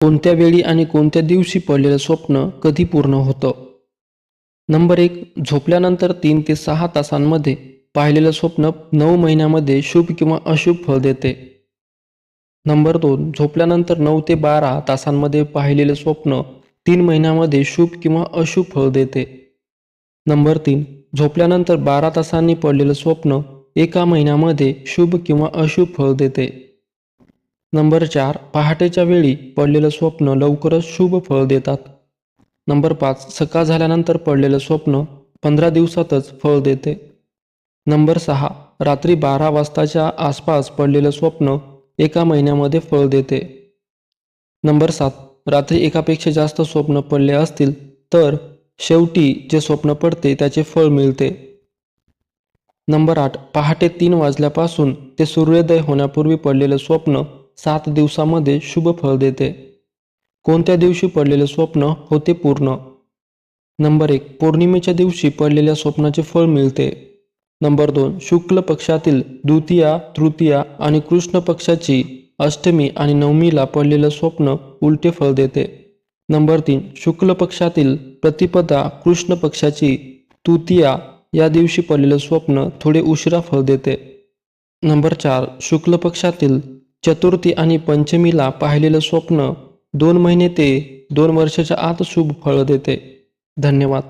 कोणत्या वेळी आणि कोणत्या दिवशी पडलेलं स्वप्न कधी पूर्ण होतं? नंबर एक झोपल्यानंतर तीन ते सहा तासांमध्ये पाहिलेलं स्वप्न नऊ महिन्यामध्ये शुभ किंवा अशुभ फळ देते. नंबर दोन झोपल्यानंतर नऊ ते बारा तासांमध्ये पाहिलेलं स्वप्न तीन महिन्यामध्ये शुभ किंवा अशुभ फळ देते. नंबर तीन झोपल्यानंतर बारा तासांनी पडलेलं स्वप्न एका महिन्यामध्ये शुभ किंवा अशुभ फळ देते. नंबर चार पहाटेच्या वेळी पडलेलं स्वप्न लवकरच शुभ फळ देतात. नंबर पाच सकाळ झाल्यानंतर पडलेलं स्वप्न पंधरा दिवसातच फळ देते. नंबर सहा रात्री बारा वाजताच्या आसपास पडलेलं स्वप्न एका महिन्यामध्ये फळ देते. नंबर सात रात्री एकापेक्षा जास्त स्वप्न पडले असतील तर शेवटी जे स्वप्न पडते त्याचे फळ मिळते. नंबर आठ पहाटे तीन वाजल्यापासून ते सूर्योदय होण्यापूर्वी पडलेलं स्वप्न सात दिवसामध्ये शुभ फळ देते. कोणत्या दिवशी पडलेले स्वप्न होते पूर्ण? नंबर एक पौर्णिमेच्या दिवशी पडलेल्या स्वप्नाचे फळ मिळते. नंबर दोन शुक्ल पक्षातील द्वितीया तृतीया आणि कृष्ण पक्षाची अष्टमी आणि नवमीला पडलेलं स्वप्न उलटे फळ देते. नंबर तीन शुक्ल पक्षातील प्रतिपदा कृष्ण पक्षाची तृतीया या दिवशी पडलेलं स्वप्न थोडे उशिरा फळ देते. नंबर चार शुक्ल पक्षातील चतुर्थी आणि पंचमीला पाहिलेलं स्वप्न दोन महिने ते दोन वर्षाच्या आत शुभ फळ देते. धन्यवाद.